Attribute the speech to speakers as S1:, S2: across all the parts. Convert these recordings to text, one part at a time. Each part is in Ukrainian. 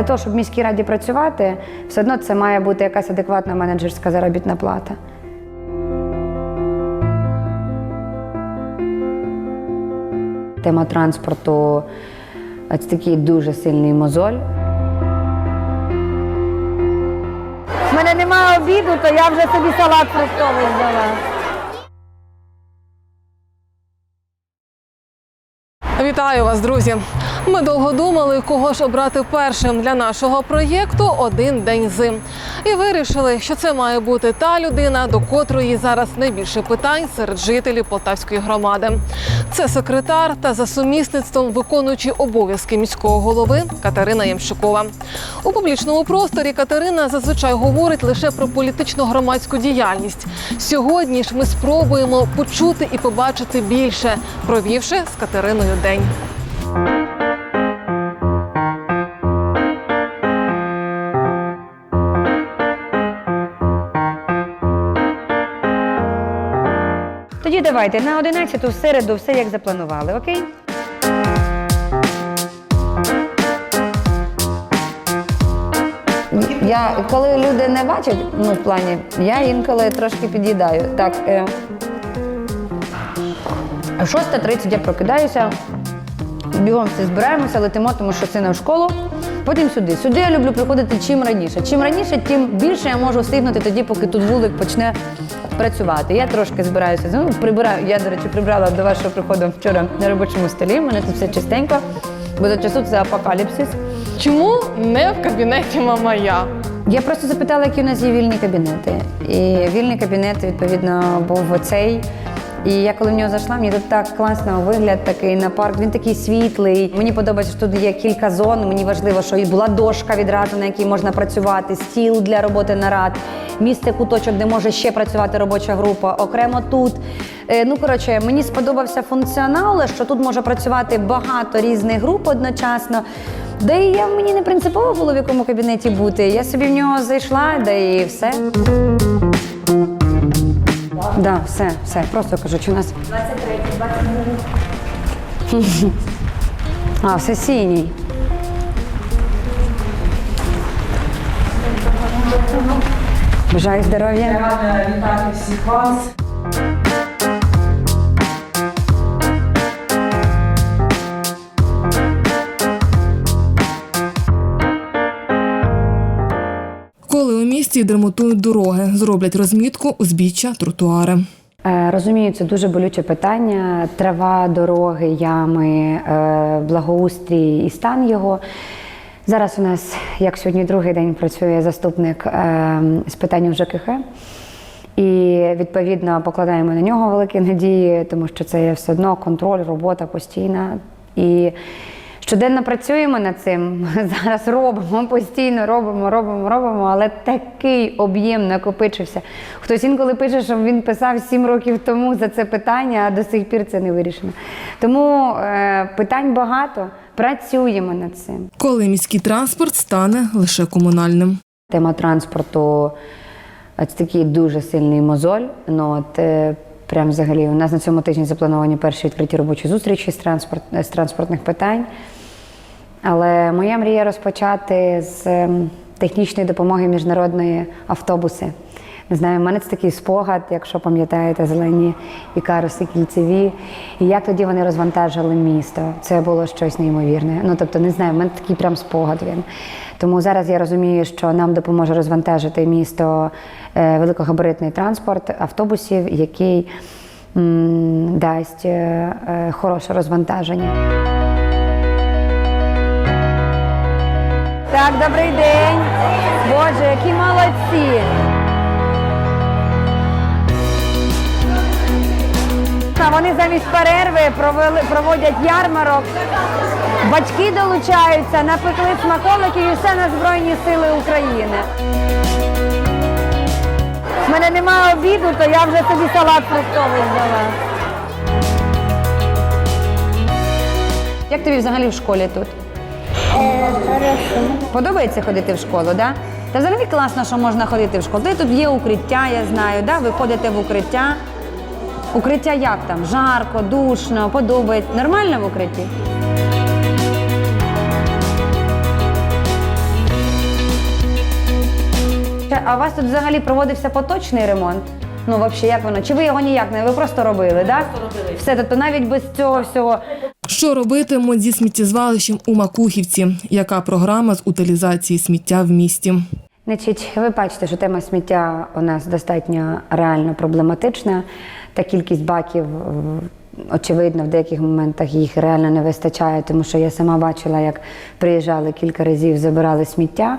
S1: для того, щоб в міській раді працювати, все одно це має бути якась адекватна менеджерська заробітна плата. Тема транспорту це такий дуже сильний мозоль. У мене немає обіду, то я вже собі салат фруктовий взяла.
S2: Вітаю вас, друзі! Ми довго думали, кого ж обрати першим для нашого проєкту Один день зим. І вирішили, що це має бути та людина, до котрої зараз найбільше питань серед жителів Полтавської громади. Це секретар та за сумісництвом виконуючий обов'язки міського голови Катерина Ямщикова. У публічному просторі Катерина зазвичай говорить лише про політично громадську діяльність. Сьогодні ж ми спробуємо почути і побачити більше, провівши з Катериною день.
S1: Тоді давайте на 11 в середу все як запланували, окей? Я коли люди не бачать, ну в плані, я інколи трошки під'їдаю. Так. Е, 6.30 я прокидаюся, бігом всі збираємося, летимо, тому що сина в школу. Потім сюди. Сюди я люблю приходити чим раніше. Чим раніше, тим більше я можу встигнути тоді, поки тут вулик почне працювати. Я трошки збираюся. Ну, прибираю. Я, до речі, прибрала до вашого приходу вчора на робочому столі. У мене тут все чистенько, бо до часу це апокаліпсис.
S2: Чому не в кабінеті мамая?
S1: Я просто запитала, які у нас є вільні кабінети. І вільний кабінет, відповідно, був оцей. І я коли в нього зайшла, мені тут так класно вигляд такий на парк. Він такий світлий. Мені подобається, що тут є кілька зон. Мені важливо, що і була дошка відразу, на якій можна працювати, стіл для роботи нарад, місце куточок, де може ще працювати робоча група. Окремо тут. Е, Ну коротше, мені сподобався функціонал, що тут може працювати багато різних груп одночасно. Да і я мені не принципово було в якому кабінеті бути. Я собі в нього зайшла, да і все. Да, все, все. Просто кажу, чи у нас. 23, 22. А, все синій. Бажаю здоров'я.
S3: Рада вітати всіх вас.
S2: Коли у місті дремонтують дороги, зроблять розмітку, узбіччя, тротуари.
S1: Е, Розумію, це дуже болюче питання. Трава, дороги, ями, е, благоустрій і стан його. Зараз у нас, як сьогодні другий день, працює заступник е, з питань ЖКХ. І відповідно покладаємо на нього великі надії, тому що це є все одно контроль, робота постійна. І щоденно працюємо над цим. Зараз робимо, постійно робимо, робимо, робимо, але такий об'єм накопичився. Хтось інколи пише, що він писав сім років тому за це питання, а до сих пір це не вирішено. Тому е, питань багато, працюємо над цим.
S2: Коли міський транспорт стане лише комунальним.
S1: Тема транспорту е, це такий дуже сильний мозоль. Ну, от, е, прям взагалі, у нас на цьому тижні заплановані перші відкриті робочі зустрічі з, транспорт, з транспортних питань. Але моя мрія розпочати з ем, технічної допомоги міжнародної автобуси. Не знаю, в мене це такий спогад, якщо пам'ятаєте, зелені ікаруси кільцеві. І як тоді вони розвантажили місто. Це було щось неймовірне. Ну тобто, не знаю, в мене такий прям спогад він. Тому зараз я розумію, що нам допоможе розвантажити місто е, великогабаритний транспорт автобусів, який м, дасть е, е, хороше розвантаження. Так, добрий день. Боже, які молодці. Вони замість перерви провели, проводять ярмарок. Батьки долучаються, напекли смаколиків і все на Збройні Сили України. У мене немає обіду, то я вже собі салат фруктовий взяла. Як тобі взагалі в школі тут? Подобається ходити в школу, так? Да? Та взагалі класно, що можна ходити в школу. Та тут є укриття, я знаю, да? ви ходите в укриття. Укриття як там? Жарко, душно, подобається. Нормально в укритті? А у вас тут взагалі проводився поточний ремонт? Ну, взагалі, як воно? Чи ви його ніяк не ви просто робили, так? Все, тобто навіть без цього всього.
S2: Що робитимуть зі сміттєзвалищем у Макухівці? Яка програма з утилізації сміття в місті?
S1: Значить, ви бачите, що тема сміття у нас достатньо реально проблематична. Та кількість баків, очевидно, в деяких моментах їх реально не вистачає, тому що я сама бачила, як приїжджали кілька разів, забирали сміття.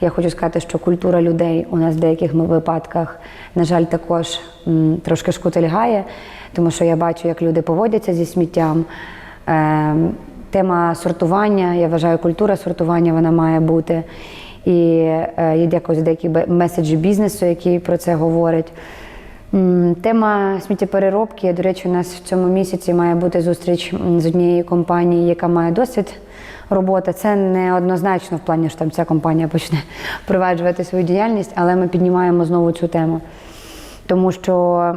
S1: Я хочу сказати, що культура людей у нас в деяких випадках, на жаль, також трошки шкутильгає, тому що я бачу, як люди поводяться зі сміттям. Ем, Тема сортування, я вважаю, культура сортування вона має бути. І е, я дякую деякі меседжі бізнесу, які про це говорять. Тема сміттєпереробки. До речі, у нас в цьому місяці має бути зустріч з однією компанією, яка має досвід роботи. Це не однозначно в плані, що там ця компанія почне впроваджувати свою діяльність, але ми піднімаємо знову цю тему. Тому що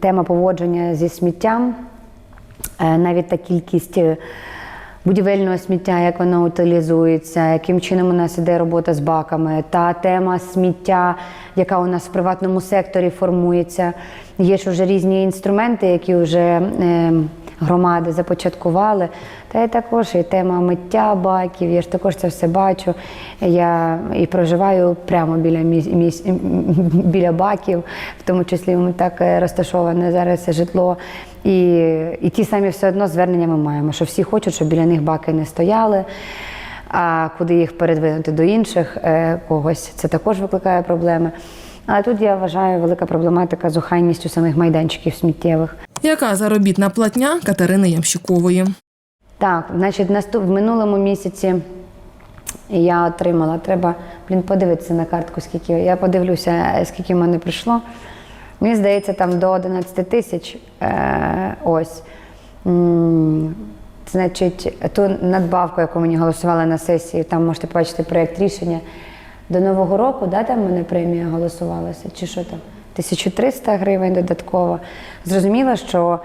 S1: тема поводження зі сміттям, е, навіть та кількість е, будівельного сміття, як воно утилізується, яким чином у нас іде робота з баками, та тема сміття, яка у нас в приватному секторі формується. Є ж вже різні інструменти, які вже е, громади започаткували. Та й також і тема миття баків. Я ж також це все бачу. Я і проживаю прямо біля міс, міс, біля баків, в тому числі так е, розташоване зараз житло. І, і ті самі все одно звернення ми маємо, що всі хочуть, щоб біля них баки не стояли. А куди їх передвинути до інших е, когось, це також викликає проблеми. Але тут я вважаю велика проблематика з охайністю самих майданчиків сміттєвих.
S2: Яка заробітна платня Катерини Ямщукової?
S1: Так, значить, наступ в минулому місяці я отримала. Треба блін, подивитися на картку, скільки я подивлюся, е, скільки в мене прийшло. Мені здається, там до 11 тисяч. Е, ось. Значить, ту надбавку, яку мені голосували на сесії, там можете побачити проєкт рішення. До Нового року, да, там мене премія голосувалася, чи що там? 1300 гривень додатково. Зрозуміло, що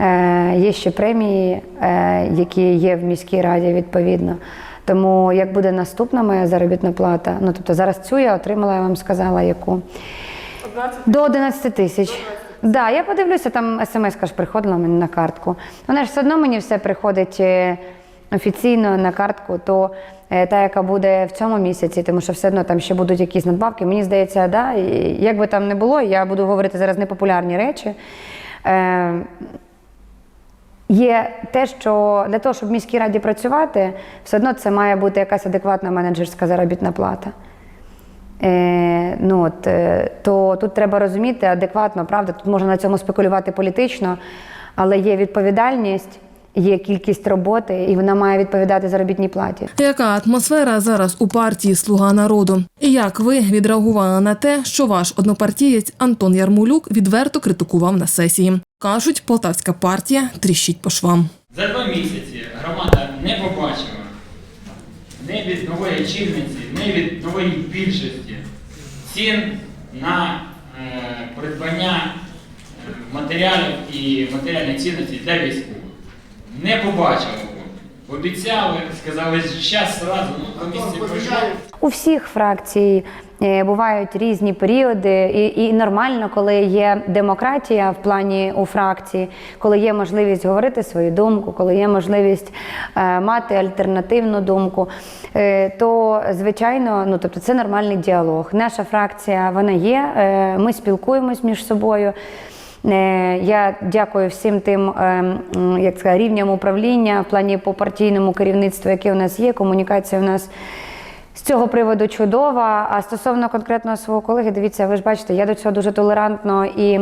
S1: е, є ще премії, е, які є в міській раді відповідно. Тому як буде наступна моя заробітна плата, ну тобто зараз цю я отримала, я вам сказала, яку. До 11 тисяч. Так, да, я подивлюся, там смс ж приходила мені на картку. Вона ж все одно мені все приходить е, офіційно на картку, то е, та, яка буде в цьому місяці, тому що все одно там ще будуть якісь надбавки. Мені здається, да, як би там не було, я буду говорити зараз непопулярні речі. Е, Є те, що для того, щоб в міській раді працювати, все одно це має бути якась адекватна менеджерська заробітна плата. Е, ну, от, е, то тут треба розуміти адекватно, правда, тут можна на цьому спекулювати політично, але є відповідальність, є кількість роботи, і вона має відповідати заробітній платі.
S2: Яка атмосфера зараз у партії Слуга народу? І як ви відреагували на те, що ваш однопартієць Антон Ярмолюк відверто критикував на сесії? Кажуть, полтавська партія тріщить по швам.
S4: За два місяці громада не побачила ні від нової очільниці, ні від нової більшості цін на е, придбання е, матеріалів і матеріальних цінностей для військових. Не побачили. Обіцяли, сказали, що зараз одразу, ну, комісія пройшла.
S1: У всіх фракцій е, бувають різні періоди, і, і нормально, коли є демократія в плані у фракції, коли є можливість говорити свою думку, коли є можливість е, мати альтернативну думку, е, то звичайно, ну тобто це нормальний діалог. Наша фракція вона є. е, ми спілкуємось між собою. Е, Я дякую всім тим е, як сказати, рівням управління в плані по партійному керівництву, яке у нас є. Комунікація у нас з цього приводу чудова. А стосовно конкретного свого колеги, дивіться, ви ж бачите, я до цього дуже толерантно і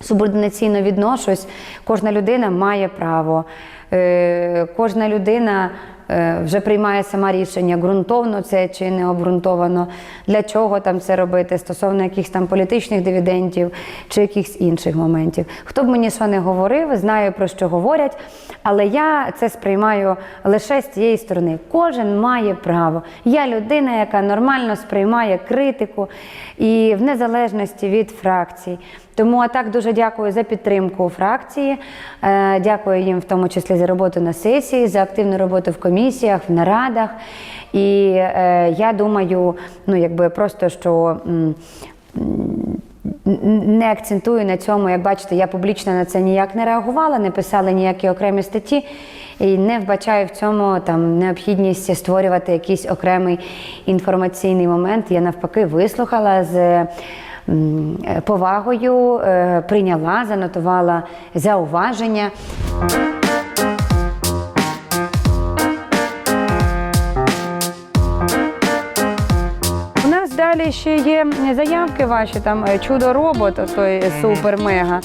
S1: субординаційно відношусь. Кожна людина має право. Е, Кожна людина вже приймає сама рішення, ґрунтовно це чи не обґрунтовано, для чого там це робити, стосовно якихось там політичних дивідендів чи якихось інших моментів. Хто б мені що не говорив, знаю про що говорять, але я це сприймаю лише з цієї сторони. Кожен має право. Я людина, яка нормально сприймає критику і в незалежності від фракцій. Тому а так дуже дякую за підтримку фракції. Е, Дякую їм в тому числі за роботу на сесії, за активну роботу в комісіях, в нарадах. І е, я думаю, ну якби просто що. не акцентую на цьому. Як бачите, я публічно на це ніяк не реагувала, не писала ніякі окремі статті і не вбачаю в цьому там необхідність створювати якийсь окремий інформаційний момент. Я навпаки вислухала з повагою, е, прийняла, занотувала зауваження. У нас далі ще є заявки ваші, там е, чудо робот, той супер-мега.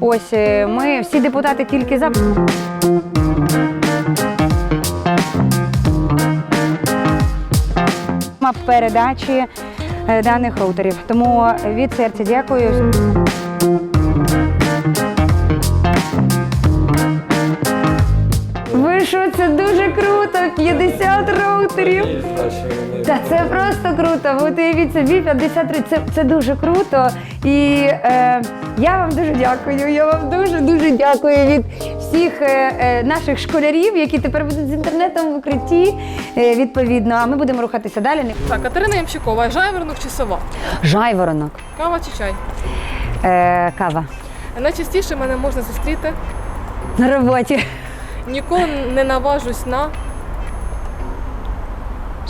S1: Ось е, ми всі депутати тільки за. Передачі даних роутерів. Тому від серця дякую. Ви що, це дуже круто! 50 роутерів! Та це просто круто. Ви уявіть собі 53. Це, це дуже круто. І е, я вам дуже дякую. Я вам дуже дуже дякую від всіх е, е, наших школярів, які тепер будуть з інтернетом в укритті. Е, відповідно, а ми будемо рухатися далі.
S2: Так, Катерина Ямщикова, жайворонок чи сова?
S1: Жайворонок,
S2: Кава чи чай?
S1: е, кава
S2: Найчастіше мене можна зустріти.
S1: на роботі.
S2: Ніколи не наважусь на.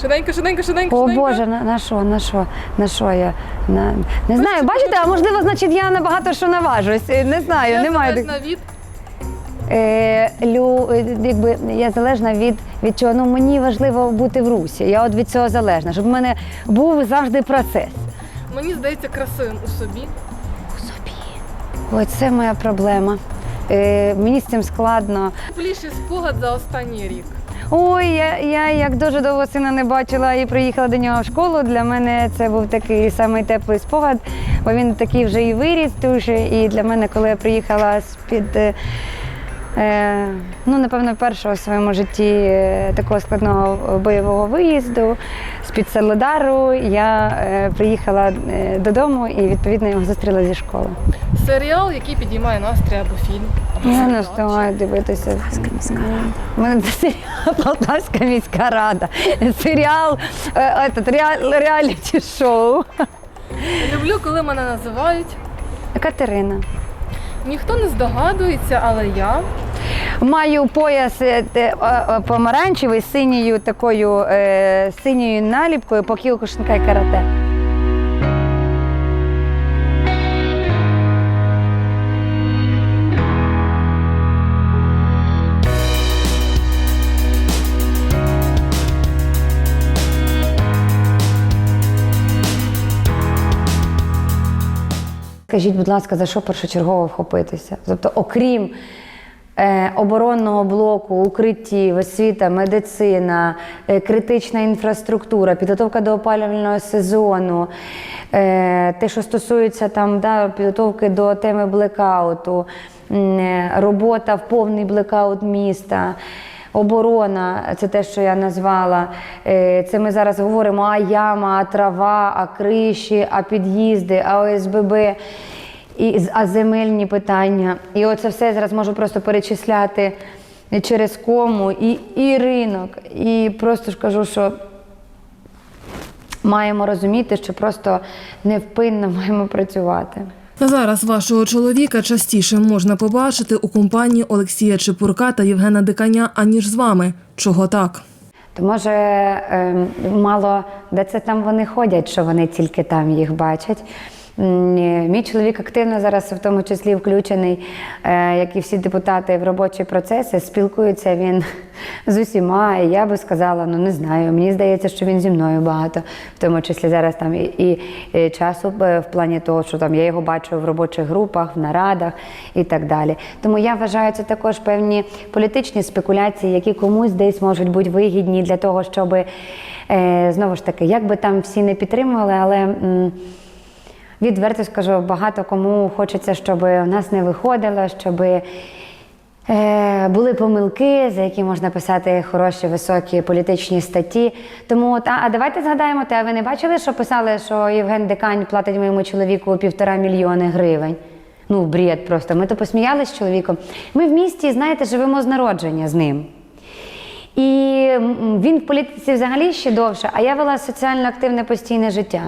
S2: Швиденько, швиденько, швиденько,
S1: О
S2: швиденько.
S1: Боже, на, на що, на що, на що я? На... Не знаю, бачите, а можливо, значить, я набагато що наважусь. Е, Не знаю,
S2: Я
S1: немає.
S2: залежна від
S1: Е, лю, е, якби я залежна від, від чого. Ну мені важливо бути в русі. Я от від цього залежна, щоб в мене був завжди процес.
S2: мені здається красивим у собі. У собі.
S1: Ой, це моя проблема. Е, мені з цим складно.
S2: Тепліший спогад за останній рік.
S1: Ой, я, я як дуже довго сина не бачила і приїхала до нього в школу. Для мене це був такий самий теплий спогад, бо він такий вже і виріс дуже. І для мене, коли я приїхала з-під. е, Е, ну, напевно, першого в своєму житті е, такого складного бойового виїзду з-під Солодару я е, приїхала е, додому і відповідно його зустріла зі школи.
S2: Серіал, який підіймає настрій або фільм. Або
S1: Я не встигаю дивитися. У мене це серіал Полтавська міська рада. Серіал е, реаліті шоу.
S2: Люблю, коли мене називають.
S1: Катерина.
S2: Ніхто не здогадується, але я
S1: Маю пояс е, помаранчевий з синьою такою е, синьою наліпкою по кіокушинкай карате. Скажіть, будь ласка, за що першочергово вхопитися? Тобто, окрім е, оборонного блоку, укриттів, освіта, медицина, е, критична інфраструктура, підготовка до опалювального сезону, е, те, що стосується там, да, підготовки до теми блекауту, е, робота в повний блекаут міста. Оборона, це те, що я назвала. Е, Це ми зараз говоримо а яма, а трава, а криші, а під'їзди, а ОСББ, і, а земельні питання. І оце все зараз можу просто перечисляти через кому і, і ринок. І просто ж кажу, що маємо розуміти, що просто невпинно маємо працювати.
S2: Зараз вашого чоловіка частіше можна побачити у компанії Олексія Чепурка та Євгена Диканя, аніж з вами. Чого так?
S1: То може ем, мало де це там вони ходять, що вони тільки там їх бачать. Ні, Мій чоловік активно зараз, в тому числі, включений, е, як і всі депутати, в робочі процеси. Спілкується він з усіма. І я би сказала, ну не знаю. Мені здається, що він зі мною багато, в тому числі зараз там і, і, і часу е, в плані того, що там я його бачу в робочих групах, в нарадах і так далі. Тому я вважаю, це також певні політичні спекуляції, які комусь десь можуть бути вигідні для того, щоб е, знову ж таки, як би там всі не підтримували, але. Відверто скажу, багато кому хочеться, щоб у нас не виходило, щоб е, були помилки, за які можна писати хороші, високі політичні статті. Тому от, а, а давайте згадаємо те, а ви не бачили, що писали, що Євген Декань платить моєму чоловіку півтора мільйони гривень? Ну, бред просто. Ми то посміялися з чоловіком. Ми в місті, знаєте, живемо з народження з ним. І він в політиці взагалі ще довше, а я вела соціально активне постійне життя.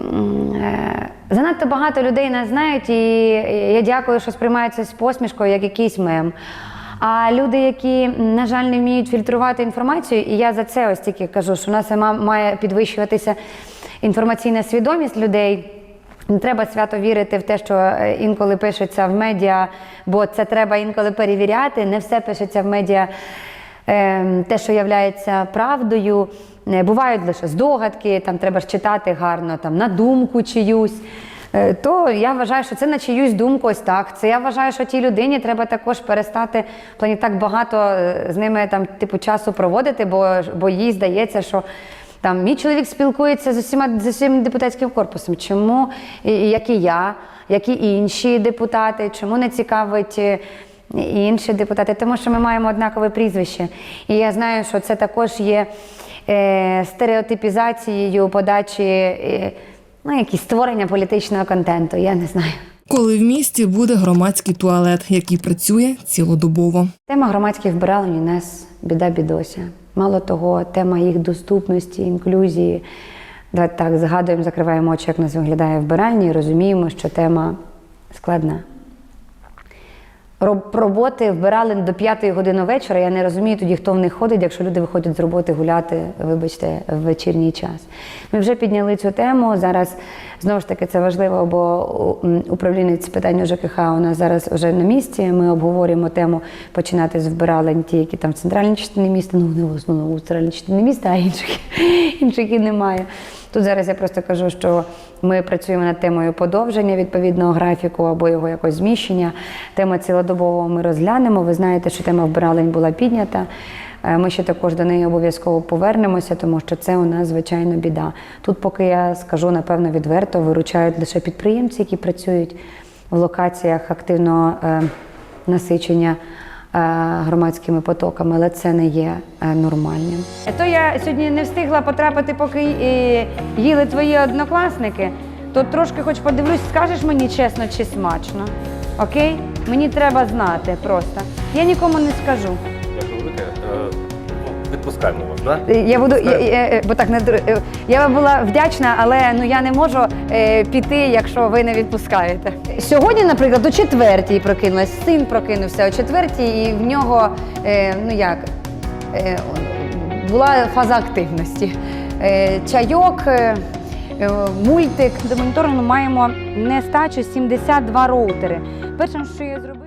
S1: Е, Занадто багато людей нас знають, і я дякую, що сприймаються з посмішкою, як якийсь мем. А люди, які, на жаль, не вміють фільтрувати інформацію, і я за це ось тільки кажу, що у нас ма- має підвищуватися інформаційна свідомість людей. Не треба свято вірити в те, що е, інколи пишеться в медіа, бо це треба інколи перевіряти. Не все пишеться в медіа е, те, що являється правдою. Е, Бувають лише здогадки, там треба ж читати гарно, там на думку чиюсь. Е, То я вважаю, що це на чиюсь думку ось так. Це я вважаю, що тій людині треба також перестати в плані так багато е, з ними там типу часу проводити, бо, бо їй здається, що там мій чоловік спілкується з усіма з усім депутатським корпусом. Чому як і я, як і інші депутати, чому не цікавить е, інші депутати? Тому що ми маємо однакове прізвище. І я знаю, що це також є стереотипізацією подачі, е, ну, якісь створення політичного контенту. Я не знаю.
S2: Коли в місті буде громадський туалет, який працює цілодобово.
S1: Тема громадських вбиралень у нас біда бідося. Мало того, тема їх доступності, інклюзії. Давайте так, згадуємо, закриваємо очі, як нас виглядає вбиральні, і розуміємо, що тема складна. Роб- Роботи вбирали до п'ятої години вечора. Я не розумію тоді, хто в них ходить, якщо люди виходять з роботи гуляти, вибачте, в вечірній час. Ми вже підняли цю тему. Зараз знову ж таки це важливо, бо управлінець питань ЖКХ у нас зараз вже на місці. Ми обговорюємо тему починати з вбиралень, ті, які там в центральній частині міста, ну не в основному в центральній частині міста, а інших, інших і немає. Тут зараз я просто кажу, що ми працюємо над темою подовження відповідного графіку або його якось зміщення. Тема цілодобово ми розглянемо. Ви знаєте, що тема вбиралень була піднята. Е, Ми ще також до неї обов'язково повернемося, тому що це у нас звичайно біда. Тут, поки я скажу напевно відверто, виручають лише підприємці, які працюють в локаціях активного е, насичення громадськими потоками, але це не є е, нормальним. То я сьогодні не встигла потрапити, поки е, їли твої однокласники. То трошки хоч подивлюсь, скажеш мені чесно чи смачно. Окей? Мені треба знати просто. Я нікому не скажу.
S5: Дякую велике. Е, Відпускаємо вас, так?
S1: Е, Я буду, я, я- бо так не е, я вам була вдячна, але ну я не можу е, піти, якщо ви не відпускаєте. Сьогодні, наприклад, о четвертій прокинулась, син прокинувся о четвертій, і в нього е, ну як е, була фаза активності. Е, чайок, е, е, мультик. До моніторингу маємо нестачу 72 роутери. Першим, що я зробила.